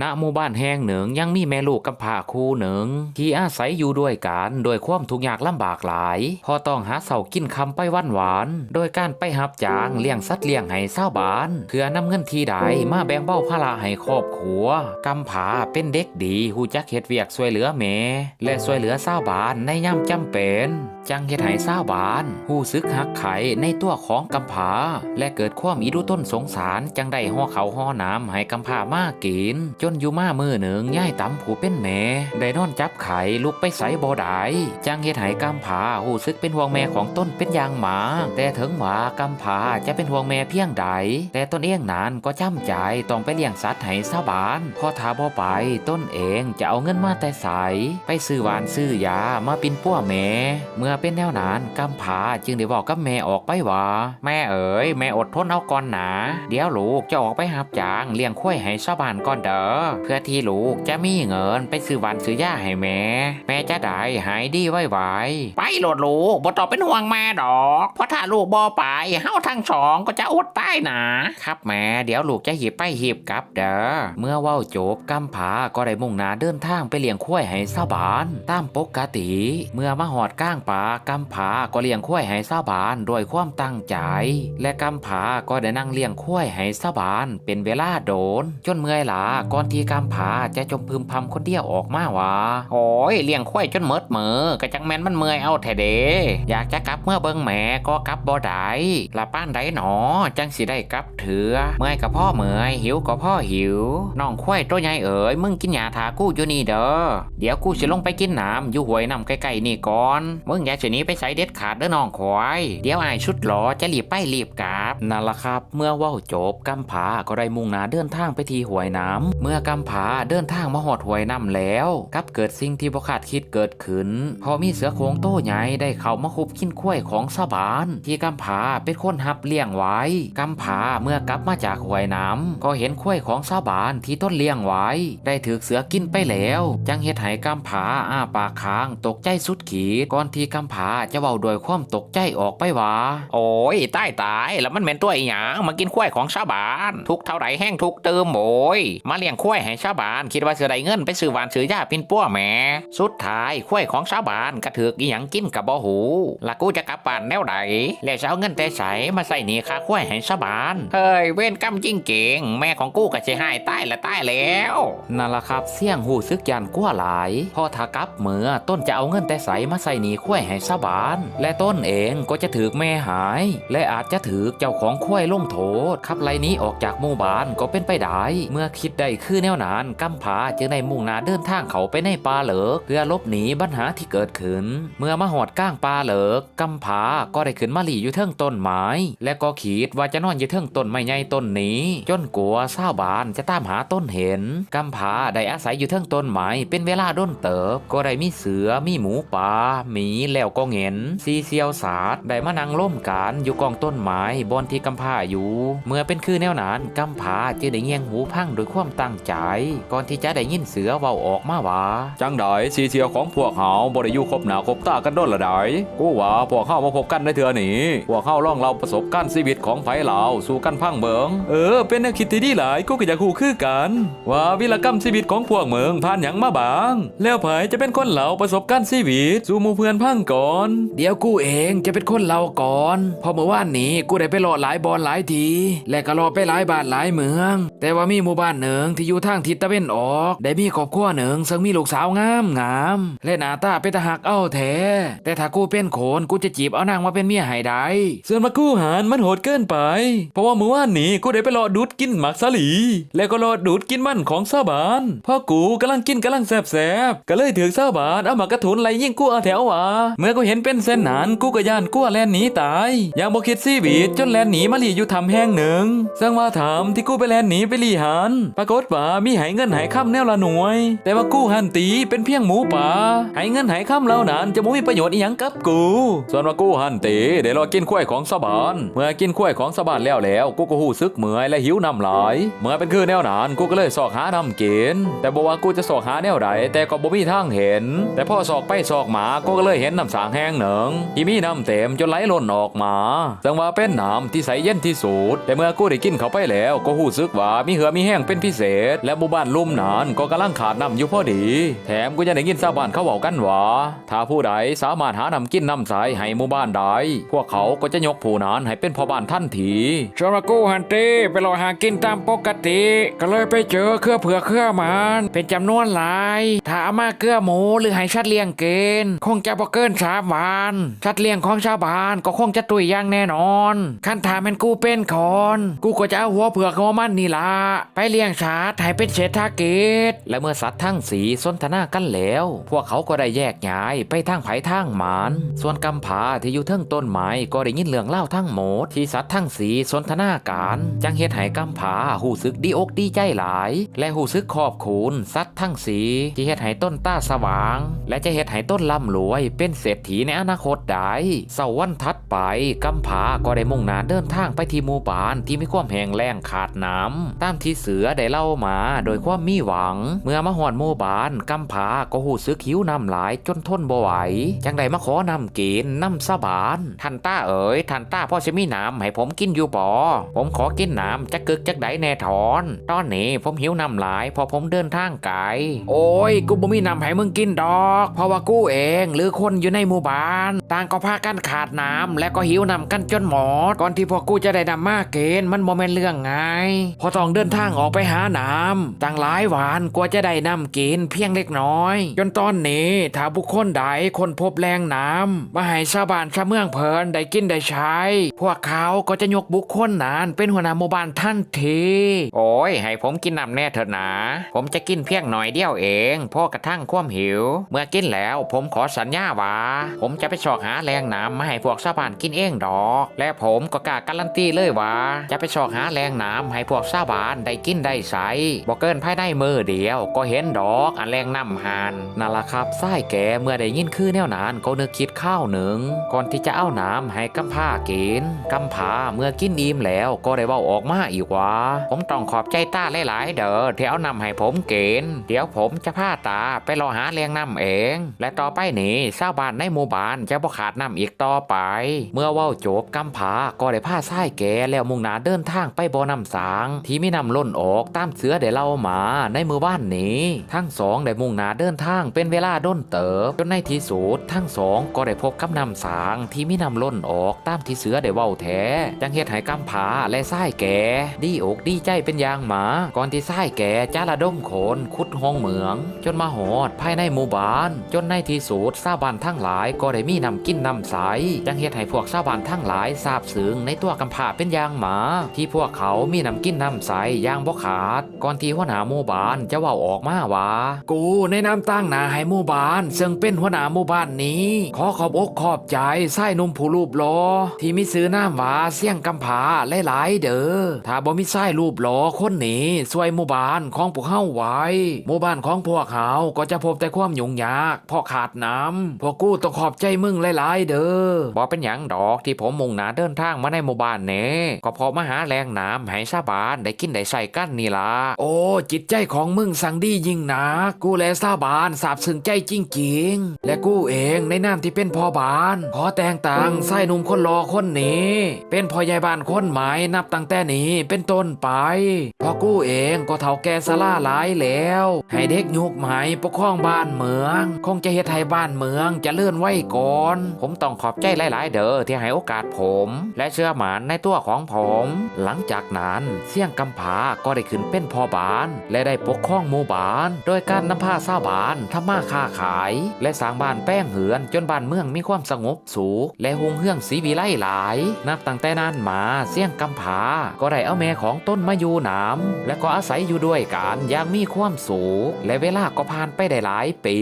ณหมู่บ้านแห่งหนึ่งยังมีแม่ลูกกำพร้าคู่หนึ่ง ที่อาศัยอยู่ด้วยกันโดยความทุกข์ยากลำบากหลาย พอต้องหาเสากินคำไปวันหวาน โดยการไปหับจางเลี้ยงสัตว์เลี้ยงให้เศร้าบาน เพื่อนำเงินทีใดมาแบ่งเบ้าภาระให้ครอบครัวกำผาเป็นเด็กดีหูจักเฮ็ดเวียกช่วยเหลือแม่และช่วยเหลือเศร้าบานในย่ำจำเป็นจังเฮ็ดให้เศร้าบานหูซึกหักไขในตัวของกำผา และเกิดความอีรุต้นสงสารจังได้ห่อเขาห่อน้ำให้กำผามากิน จนอยู่มามือหนึ่งย่ายตำผูเป็นแม่ได้นอนจับไข่ลุกไปใส่บ่ได้จังเฮ็ดให้กำผาหูซึกเป็นห่วงแม่ของต้นเป็นอย่างหมา แต่ถึงว่ากำผาจะเป็นห่วงแม่เพียงใดแต่ต้นเองนั้นก็จำใจต้องไปเลี้ยงสัตว์ให้ชาบานพอทาบ่ไปต้นเองจะเอาเงินมาแต่ใสไปซื้อหวานซื้อยามาปินป้วแม่เมื่อเป็นแนวนั้นกำผาจึงได้บอกกับแม่ออกไปว่าแม่เอ๋ยแม่อดทนเอาก่อนหนา เดี๋ยวลูกจะออกไปหับจางเลี้ยงควยให้ชาวบ้านก่อนเด้อเพื่อที่ลูกจะมีเงินไปซื้อหวานซื้อยาให้แม่ แม่จะได้หายดีไวๆไปโหลดลูกบ่ต้องเป็นห่วงแม่ดอก เพราะถ้าลูกบ่ไปเฮาทั้งสองก็จะอดตายนะครับแม่เดี๋ยวลูกจะหีบไปหีบกลับเด้อเมื่อว้าจบกำผาก็ได้มุ่งหน้าเดินทางไปเลี้ยงควยให้ชาวบ้านตามปกติ เมื่อมาหอดก้างป่ากำผาก็เลี้ยงควายให้ชาวบ้านโดยความตั้งใจ และกำผาก็ได้นั่งเลี้ยงควายให้ชาวบ้านเป็นเวลาโดน จนเมื่อยล้าก่อนที่กำผาจะจมพึมพำคนเดียวออกมาว่าโอ้ยเลี้ยงควายจนเมิดมือก็จังแมนมันเมื่อยเอาแท้เดอยากจะกลับเมื่อเบิ่งแม่ก็กลับบ่ได้ละป้านใดหนอ จังสิได้กลับเถือเมื่อยกับพ่อเมื่อยหิวก็พ่อหิวน้องควายตัวใหญ่เอ๋ยมึงกินยาทากู้อยู่นี่เด้อเดี๋ยวกูสิลงไปกินน้ำอยู่หวยน้ำใกล้ๆนี่ก่อนมึงอย่าสิหนี้ไปใส่เด็ดขาดเด้อน้องควายเดี๋ยวไอ้ชุดหลอจะรีบไปรีบกลับนั่นละครับ เมื่อว่าวจบกำผาก็ได้มุ่งหน้าเดินทางไปที่หวยน้ำเมื่อกำผาเดินทางมาหอดหวยน้ำแล้วกับเกิดสิ่งที่บ่คาดคิดเกิดขึ้น พอมีเสือโครงโต้ใหญ่ได้เข้ามาคุบกินข้วยของสาบาน ที่กำผาเป็นคนหับเลี้ยงไว้กำผาเมื่อกลับมาจากหวยน้ำก็เห็นข้วยของสาบานที่ต้นเลี้ยงไว้ ได้ถือเสือกินไปแล้ว จังเฮ็ดให้กำผาอ้าปากค้างตกใจสุดขีดก่อนที่กัำผาจะเว้าโดวยความตกใจออกไปว่า โอ้ยตายตายแล้วมันเป็นตัวอีหยังมากินควยของชาวบ้าน ทุกเท่าไรแห้งทุกเติมโอ้ยมาเลี้ยงควยให้ชาวบ้าน คิดว่าจะได้เงินไปซื้อหวานซื้อยาปินป้วแหมสุดท้ายควยของชาวบ้านกระถือกอีหยังกินกับบ่หูและกูจะกลับบ้านแนวใดแล้วจะเอาเงินแต่ใสมาใส่หนีค่าควยให้ชาวบ้านเฮ้ยเว้นกรรมจริงเก่ง แม่ของกูก็จะให้ตายละตายแล้วนั่นละครับเสี่ยงหูซึกยันกลัวหลายพอทากับเมือต้นจะเอาเงินแต่ใสมาใส่หนีข้วยให้ชาบาน และต้นเองก็จะถือแม่หาย และอาจจะถือเจ้าของข้วยลงโทษขับไล่นี้ออกจากหมู่บ้านก็เป็นไปได้เมื่อคิดได้คือแนวนานกำผาจึงได้มุ่งหน้าเดินทางเขาไปในป่าเหลิกเพื่อหลบหนีปัญหาที่เกิดขึ้น เมื่อมาหอดก้างป่าเหลิกกำผาก็ได้ขึ้นมาหลีอยู่เทิงต้นไม้และก็คิดว่าจะนอนอยู่เทิงต้นไม้ใหญ่ต้นนี้ จนกลัวชาวบ้านจะตามหาต้นเห็นกำผาได้อาศัยอยู่เทิงต้นไม้เป็นเวลาด้นเติบ ก็ได้มีเสือมีหมูป่าหมีแลวก็เหงนซีเซียวสาดได้มานั่งล่มกันอยู่กองต้นไม้บอนที่กำผ้าอยู่ เมื่อเป็นคือแนวนั้นกำผาจึงได้เงียงหูพังโดยความตั้งใจ ก่อนที่จะได้ยินเสือเว้าออกมาว่าจังไดสีเสียวของพวกเฮาบ่ได้อยู่ครบหนาครบตากันโดนละไดกูว่าพวกเฮามาพบกันในเทื่อนี้พวกเฮาลองเล่าประสบการณ์ชีวิตของไผเหล่าสู่กันพังเบิงเออ เป็นแนวคิดที่ดีหลายกูก็อยากฮู้คือกัน ว่าวิรกรรมชีวิตของพวกเมืองผ่านหยังมาบาง แล้วไผจะเป็นคนเหล่าประสบการณ์ชีวิตสู่มู่เพื่อนพังก่อน เดี๋ยวกูเองจะเป็นคนเล่าก่อน พอเมื่อวานนี้กูได้ไปรอหลายบอลหลายที และก็รอไปหลายบานหลายเมือง แต่ว่ามีหมู่บ้านหนึ่งที่อยู่ทางทิศตะเวนออก ได้มีครอบครัวหนึ่งซึ่งมีลูกสาวงามงามและหน้าตาเป็นตาหักเอ้าแท้แต่ถ้ากูเป็นโขนกูจะจีบเอานางมาเป็นเมียให้ได้ส่วนมากู้หารมันโหดเกินไป เพราะว่าเมื่อวานนี้กูได้ไปรอดูดกินหมักสลี แล้วก็รอดูดกินมันของซาบานพ่อกูกำลังกินกำลังแสบๆก็เลยถือซาบานเอาหมากระทุนไล่ยิงกูเอาแถวว่าเมื่อกูเห็นเป็นเส้นหนานกูก็ย่านกลัวแลนหนีตายอย่างบ่คิดซีวิตจนแลนหนีมาหลีอยู่ทำแห้งหนึ่งซึ่งว่าถามที่กูไปแลนหนีไปหลีหันปรากฏว่ามีใหายเงินใหายค่ำแนวละหน่วย แต่ว่ากูหันตีเป็นเพียงหมูป่าใหายเงินใหายค่ำเหล่านั้นจะบ่มีประโยชน์อีหยังกับกู ส่วนว่ากูหันตีเดี๋ยวรอกินข้วยของสะบานเมื่อกินข้วยของสะบานแล้วแล้วกูก็หูซึกเหมื่อยและหิวน้ำหลายเมื่อเป็นคือแนวหนั้นกูก็เลยสอกหาทำกินแต่บอกว่ากูจะสอกหาแนวใดแต่ก็บ่มีทางเห็น แต่พอสอกไปสอกมากูก็เลยเห็นน้ำสางแห้งหนึ่งที่มีน้ำเต็มจนไหลล้นออกมาซึ่งว่าเป็นน้ำที่ใสเย็นที่สุด แต่เมื่อกูได้กินเข้าไปแล้วก็รู้สึกว่ามีเหือมีแห้งเป็นพิเศษ และหมู่บ้านลุ่มนานก็กำลังขาดน้ำอยู่พอดี แถมกูยังได้ยินชาวบ้านเขาบอกกันว่าถ้าผู้ใดสามารถหาน้ำกินน้ำใสให้หมู่บ้านใดพวกเขาก็จะยกผู้นั้นให้เป็นพ่อบ้านทันทีชวนมากู้ฮันตีไปรอหากินตามปกติ ก็เลยไปเจอเครือเผือกเครือมันเป็นจำนวนหลาย ถ้าอามาเกลือหมูหรือให้ชัดเลี้ยงเกณฑ์คงจะบ่เกินสามวันชัดเลี้ยงของชาวบ้านก็คงจะตุยอย่างแน่นอนคันถามมันกูเป็นคอน กูก็จะเอาหัวเผือกของมันนี่ละไปเลี้ยงชาติให้เป็นเศรษฐกิจและเมื่อสัตว์ทั้งสีสนทนากันแล้ว พวกเขาก็ได้แยกย้ายไปทางไผ่ทางหมาน ส่วนกำผาที่อยู่เทิงต้นไม้ก็ได้ยินเรื่องเล่าทั้งหมด ที่สัตว์ทั้งสีสนทนาการจังเฮ็ดให้กำผาหูซึกดีอกดีใจหลาย และหูซึกขอบคุณสัตว์ทั้งสีที่เฮ็ดให้ต้นตาสว่าง และจะเฮ็ดให้ต้นร่ำรวยเป็นเศรษฐีในอนาคตได้เสาร์วันถัดไปกำผาก็ได้มุ่งหน้าเดินทางไปที่หมู่บ้านที่มีความแห้งแล้งขาดน้ำตามที่เสือได้เล่ามาโดยความมีหวัง เมื่อมาหอดหมู่บ้านกำผาก็หูซึกหิวน้ำหลายจนทนบ่ไหวจังได้มาขอนำกินน้ำสาบานท่านต้าเอ๋ยท่านต้าพ่อจะมีน้ำให้ผมกินอยู่บ่ผมขอกินน้ำจะกึกจักไดแน่ถอน ตอนนี้ผมหิวน้ำหลายพอผมเดินทางไกลโอ้ยกูบ่มีน้ำให้มึงกินดอก เพราะว่ากูเองหรือคนอยู่ในหมู่บ้าน ต่างก็พากันขาดน้ำและก็หิวน้ำกันจนหมดก่อนที่พวกกูจะได้นำมาเกณฑ์มันบ่แม่นเรื่องไง พอต้องเดินทางออกไปหาน้ำตั้งหลายหวันกว่าจะได้น้ำกินเพียงเล็กน้อย จนตอนนี้ถ้าบุคคลใดคนพบแรงน้ำมาให้ชาวบ้านชาวเมืองเพลินได้กินได้ใช้ พวกเขาก็จะยกบุคคลนั้นเป็นหัวหน้าหมู่บ้านทันที โอ้ยให้ผมกินน้ำแน่เถอะนะ ผมจะกินเพียงหน่อยเดียวเองพ่อกระทั่งความหิว เมื่อกินแล้วผมขอสัญญาว่าผมจะไปสอกหาแรงน้ำมาให้พวกชาวบ้านกินเองดอก และผมก็กล้าการันตีเลยว่า จะไปสอกหาแรงน้ำให้พวกชาวบ้านได้กินได้ใช้บ่เกินภายในมือเดียว ก็เห็นดอกอันแรงน้ำหานนั่นละครับไส้แกเมื่อได้ยินคือแนวนั้นก็นึกคิดข้าวหนึ่ง ก่อนที่จะเอาน้ำให้กำพร้ากินกำพร้าเมื่อกินอิ่มแล้วก็ได้เว้าออกมาอีกว่า ผมต้องขอบใจตาหลายๆเด้อที่เอานำให้ผมเกณฑ์เดี๋ยวผมจะพาตาไปรอหาแรงน้ำเอง และต่อไปนี้ชาวบ้านในหมู่บ้านจะบ่ขาดน้ำอีกต่อไป เมื่อเว้าจบกำพร้าก็ได้ผ้าไส้แก่แล้วมุ่งหน้าเดินทางไปบ่อน้ำสาง ที่มีน้ำล้นออกตามเสือได้เล่ามาในมือบ้านนี้ ทั้งสองได้มุ่งหน้าเดินทางเป็นเวลาด้นเติบจนในที่สุดทั้งสองก็ได้พบกับน้ำสางที่มีน้ำล้นออกตามที่เสือได้เว้าแท้จังเฮ็ดให้กำพร้าและไส้แก่ดีอกดีใจเป็นอย่างหมาก่อนที่ไส้แก่จะระดมโขนขุดห้องเหมือง จนมาหอดภายในหมู่บ้าน จนในที่สุดชาวบ้านทั้งหลายก็ได้มีนำกินน้ำใสจังเฮ็ดให้พวกชาวบ้านทั้งหลายทราบซึ้งในตัวกำพร้าเป็นอย่างหมา ที่พวกเขามีนำกินนำใสอย่างบ่ขาด ก่อนที่หัวหน้าหมู่บ้านจะเว้าออกมาว่า กูในน้ำตั้งหนาให้หมู่บ้าน ซึ่งเป็นหัวหน้าหมู่บ้านนี้ ขอขอบอกขอบใจไส้หนุ่มผู้รูปหลอที่มีซื้อน้ำหวาเสี่ยงกำผาหลายๆเด้อถ้าบ่มีไส้รูปหลอคนนี้ช่วยหมู่บ้านของพวกเฮาไว้ หมู่บ้านของพวกเขาก็จะพบแต่ความยุ่งยากเพราะขาดน้ำพวกกูต้องขอบใจมึงหลาย ๆ เด้อบ่เป็นหยังดอกที่ผมมุ่งหน้าเดินทางมาในหมู่บ้านเน่ก็เพอมาหาแรงน้ำให้ชาวบ้านได้กินได้ใส่กันนี่ล่ะโอ้จิตใจของมึงสั่งดียิ่งนะกูและซาบานสาบซึ้งใจจริง ๆ และกูเองในนามที่เป็นพ่อบาน ขอแต่งตั้งไส้หนุ่มคนรอคนนี้ เป็นพ่อใหญ่บ้านคนใหม่นับตั้งแต่นี้เป็นต้นไปเพราะกูเองก็เท่าแก่สลาหลายแล้ว ให้เด็กยุคใหม่ปกครองบ้านเมือง คงจะเฮ็ดให้บ้านเมืองเจะเลื่อนไว้ก่อน ผมต้องขอบใจหลาย ๆ เด้อที่ให้โอกาสผม และเชื่อหมานในตัวของผม หลังจากนั้นเสี่ยงกำผาก็ได้ขึ้นเป็นพ่อบาน และได้ปกครองหมู่บ้าน โดยการนำผ้าซาบานทำมาค้าขาย และสร้างบ้านแป้งเหือนจนบ้านเมืองมีความสงบสุขและหุงเฮืองสีวิไลหลาย นับตั้งแต่นั้นมาเสี่ยงกำผาก็ได้เอาแม่ของต้นมาอยู่น้ำและก็อาศัยอยู่ด้วยกันอย่างมีความสุขและเวลาก็ผ่านไปได้หลายปี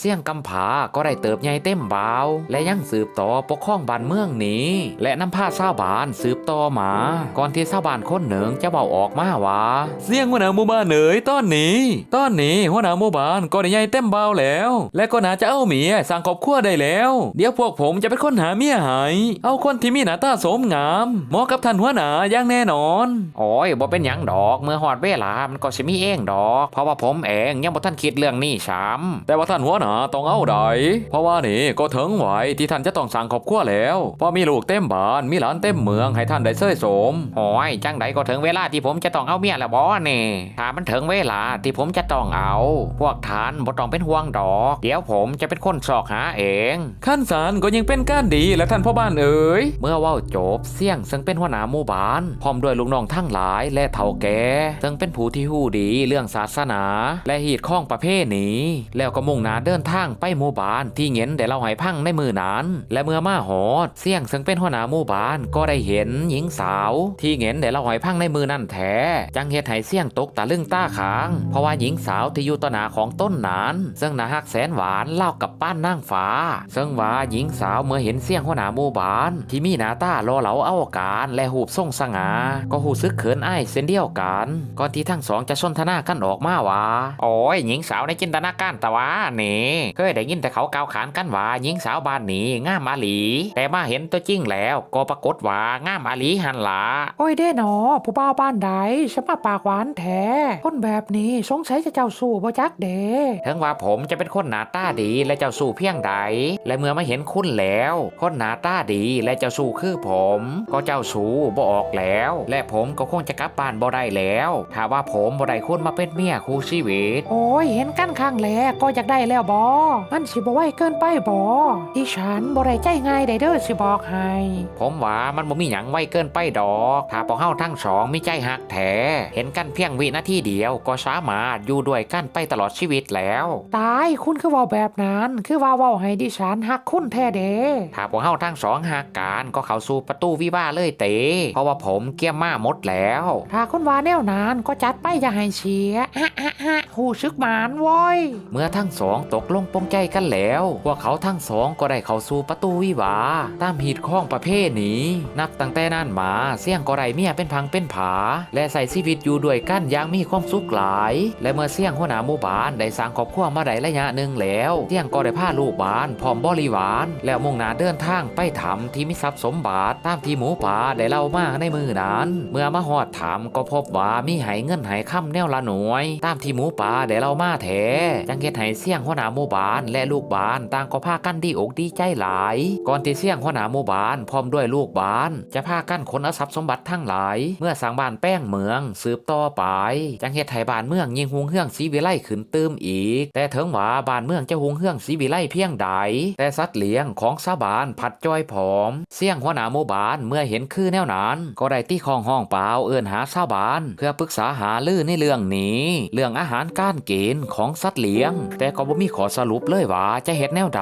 เสี่ยงกำผาก็ได้เติบใหญ่เต็มบาว และยังสืบต่อปกครองบ้านเมืองนี้ และนำผ้าชาวบ้านสืบต่อมา ก่อนที่ชาวบ้านคนหนึ่งจะเบาออกมาว่าเสียงหัวหน้าหมู่บ้านเอ๋ยตอนนี้ตอนนี้หัวหน้าหมู่บ้านก็ได้ใหญ่เต็มเบาแล้ว และก็น่าจะเอาเมียสร้างครอบครัวได้แล้ว เดี๋ยวพวกผมจะเป็นคนหาเมียให้เอาคนที่มีหน้าตาสมงามเหมาะกับท่านหัวหน้าอย่างแน่นอนโอ้ยบ่เป็นหยังดอกเมื่อหอดเวลามันก็สิมีเองดอก เพราะว่าผมเองยังบ่ทันคิดเรื่องนี้ซ้แต่ว่าท่านหัวหน้าต้องเอาได้เพราะว่านี่ก็ถึงไหวที่ท่านจะต้องสั่งครอบครัวแล้วเพราะมีลูกเต็มบ้านมีหลานเต็มต็มเมืองให้ท่านได้เสยสมโอ้ยจังใดก็ถึงเวลาที่ผมจะต้องเอาเมียและบอนี่ถ้ามันถึงเวลาที่ผมจะต้องเอา พวกทานบ่ต้องเป็นห่วงดอก เดี๋ยวผมจะเป็นคนสอกหาเอง ขั้นสารก็ยังเป็นก้านดีและท่านพ่อบ้านเอ๋ยเมื่อเว้าจบเสี่ยงซึ่งเป็นหัวหน้าหมู่บ้านพร้อมด้วยลูกน้องทั้งหลายและเฒ่าแก่ซึ่งเป็นผู้ที่หู้ดีเรื่องศาสนา และหีดข้องประเพณีแล้วก็มุ่งหน้าเดินทางไปหมู่บ้านที่เห็นได้เล่าให้พังในมือนั้น และเมื่อมาหอดเสี่ยงซึ่งเป็นหัวหน้าหมู่บ้านก็ได้เห็นหญิงสาว ที่เห็นได้เล่าให้พังในมือนั่นแท้จังเฮ็ดให้เสี่ยงตกตะลึงตาค้าง เพราะว่าหญิงสาวที่อยู่ต่อหน้าของต้นนั้นซึ่งนาฮักแสนหวานเล่ากับป้านนางฟ้า ซึ่งว่าหญิงสาวเมื่อเห็นเสี่ยงหัวหน้าหมู่บ้าน ที่มีหน้าตารอเหลาเอาการและหูบทรงสง่าก็หูซึกเขินอ้ายเส้นเดียวกันก่อนที่ทั้งสองจะสนทนากันออกมาว่าโอ้ยหญิงสาวในจินตนาการตะวานี่เคยได้ยินแต่เขากล่าวขานกันว่าหญิงสาวบ้านนี้งามอาหลี แต่มาเห็นตัวจริงแล้วก็ปรากฏว่างามอาหลีหันหลาโอ้ยเด้หนอ ผู้บ่าวบ้านใดสมาปากหวานแท้คนแบบนี้สงสัยจะเจ้าสู้บ่จักเด้ถึงว่าผมจะเป็นคนหน้าตาดีและเจ้าสู้เพียงใด และเมื่อมาเห็นคุณแล้ว คนหน้าตาดีและเจ้าสู้คือผม ก็เจ้าสู้บ่ออกแล้ว และผมก็คงจะกลับบ้านบ่ได้แล้วถ้าว่าผมบ่ได้คุณมาเป็นเมียคู่ชีวิต โอ้ยเห็นกันข้างแรกก็อยากได้แล้วบอมันสิบ่ไหวเกินไปบอดิฉันบ่ได้ใจง่ายได้เด้อสิบอกให้ผมว่ามันบ่มีหยังไวเกินไปดอก ถ้าพวกเฮาทั้งสองมีใจหักแท้เห็นกันเพียงวินาทีเดียว ก็สามารถอยู่ด้วยกันไปตลอดชีวิตแล้ว ตายคุณคือเว่าแบบนั้น คือว่าเว้าให้ดิฉันฮักคุณแท้เด้ถ้าพวกเฮาทั้งสองหักกันก็เข้าสู่ประตูวิวาห์เลยเต๋เพราะว่าผมเกี่ยมมาหมดแล้ว ถ้าคุณว่าแนวนั้นก็จัดไปอย่าให้เสียฮะฮะฮะหูซึกหมานโว้ยเมื่อทั้งสองตกลงปรงใจกันแล้วพวกเขาทั้งสองก็ได้เข้าสู่ประตูวิวา ตามหีดข้องประเภทนี้ นับตั้งแต่นั้นมาเสี่ยงก็ได้เมียเป็นพังเป็นผา และใส่ชีวิตอยู่ด้วยกันอย่างมีความสุขหลาย และเมื่อเสี่ยงหัวหน้าหมู่บ้านได้สร้างครอบครัวมาได้ระยะหนึ่งแล้วเสี่ยงก็ได้พาลูกบ้านพร้อมบริวาร แล้วมุ่งหน้าเดินทางไปถามที่มีทรัพย์สมบัติตามที่หมูป่าได้เล่ามาในมือนั้น เมื่อมาหอดถามก็พบว่ามีไหเงินไหคำแนวละหน่วย ตามที่หมูป่าได้เล่ามาแท้จังเฮ็ดให้เสี่ยงหัวหน้าหมู่บ้านและลูกบ้านต่างก็พากันดีอกดีใจหลาย ก่อนที่เสี่ยงหัวหน้าหมู่บ้านพร้อมด้วยลูกบ้าน จะพากันขนเอาทรัพย์สมบัติทั้งหลาย เมื่อสร้างบ้านแป้งเมือง สืบต่อไป จังเฮ็ดให้บ้านเมืองยิ่งหุงเฮืองสีวิไลขึ้นเติมอีก แต่ถึงว่าบ้านเมืองจะหุงเฮืองสีวิไลเพียงใด แต่สัตว์เลี้ยงของชาบานผัดจ้อยผอม เสี่ยงหัวหน้าหมู่บ้านเมื่อเห็นคือแนวนั้น ก็ได้ตีของห้องเปล่าเอื้อนหาชาบาน เพื่อปรึกษาหาลือในเรื่องนี้ เรื่องอาหารการกินของสัตว์เลี้ยง แต่ก็บ่มีขอสรุปเลยว่าจะเฮ็ดแนวใด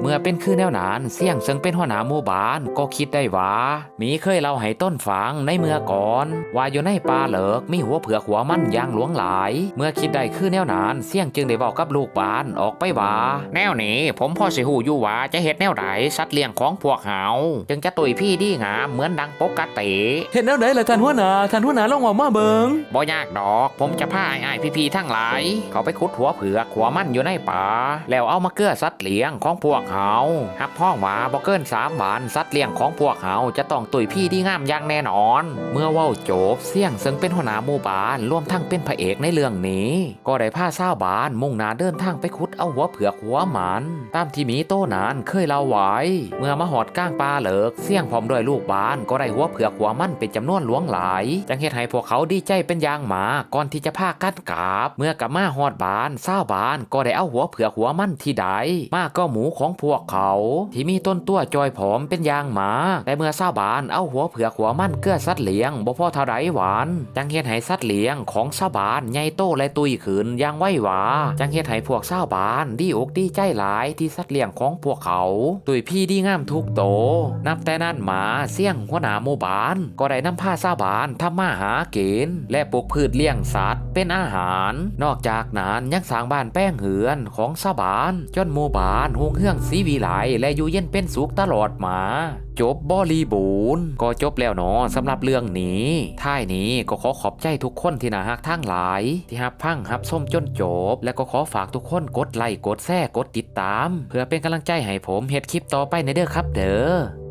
เมื่อเป็นคือแนวนั้นเสี่ยงซึ่งเป็นหัวหน้าหมู่บ้านก็คิดได้ว่ามีเคยเล่าให้ต้นฟังในเมื่อก่อน ว่าอยู่ในป่าเหลิกมีหัวเผือกหัวมันอย่างหลวงหลาย เมื่อคิดได้คือแนวนั้นเสี่ยงจึงได้บอกกับลูกบ้านออกไปว่า แนวนี้ผมพอสิหูอยู่ว่าจะเฮ็ดแนวใดสัตว์เลี้ยงของพวกเฮาจึงจะตุยพี่ดีงามเหมือนดังปกติเห็นแล้วไหนล่ะท่านหัวหน้าท่านหัวหน้าลองเว่ามาเบิงบ่ยากดอก ผมจะพาไอ้ไอ้พี่ๆทั้งหลาย เขาไปขุดหัวเผือกหัวมันอยู่ในป่าแล้วเอามาเกลือสัตว์เลี้ยงของพวกเฮาฮับห้องว่าบ่เกินสามวันสัตว์เลี้ยงของพวกเฮาจะต้องตุยพี่ดีงามอย่างแน่นอน เมื่อว้าจบเสี่ยงซึ่งเป็นหัวหน้าหมู่บ้านรวมทั้งเป็นพระเอกในเรื่องนี้ ก็ได้พาชาวบ้านมุ่งหน้าเดินทางไปขุดเอาหัวเผือกหัวหมันตามที่มีโตนานเคยเล่าไว้เมื่อมาหอดก้างปลาเหลิกเสี่ยงพร้อมด้วยลูกบ้านก็ได้หัวเผือกหัวมันเป็นจำนวนหลวงหลายจังเฮ็ดให้พวกเขาดีใจเป็นอย่างมาก่อนที่จะพากันกราบ เมื่อกลับมาหอดบ้านชาบ้านก็ได้เอาหัวเผือกหัวมันที่ใดมาก็หมูของพวกเขา ที่มีต้นตัวจอยผอมเป็นยางหมา แต่เมื่อชาบานเอาหัวเผือกหัวมันเกลือสัตว์เลี้ยงบ่พอเท่าไรหวาน จังเฮ็ดให้สัตว์เลี้ยงของชาบานใหญ่โตและตุยขึ้นอย่างไหวหวา จังเฮ็ดให้พวกชาบานดีอกดีใจหลายที่สัตว์เลี้ยงของพวกเขา ตุยพี่ดีงามทุกโต นับแต่นั้นหมาเสี่ยงหัวหน้าหมู่บ้าน ก็ได้นำผ้าชาบานทำมาหาเกินและปลูกพืชเลี้ยงสัตว์เป็นอาหาร นอกจากนั้นยังสร้างบ้านแป้งเหือนของชาบานจนหมู่บ้านหงเฮืองสีวีไลและอยู่เย็นเป็นสุขตลอดมา จบบริบูรณ์ก็จบแล้วเนาะสำหรับเรื่องนี้ท้ายนี้ก็ขอขอบใจทุกคนที่นาฮักทั้งหลาย ที่ฮับพังฮับส้มจนจบ และก็ขอฝากทุกคนกดไลค์กดแชร์กดติดตาม เพื่อเป็นกำลังใจให้ผมเฮ็ดคลิปต่อไปในเด้อครับเด้อ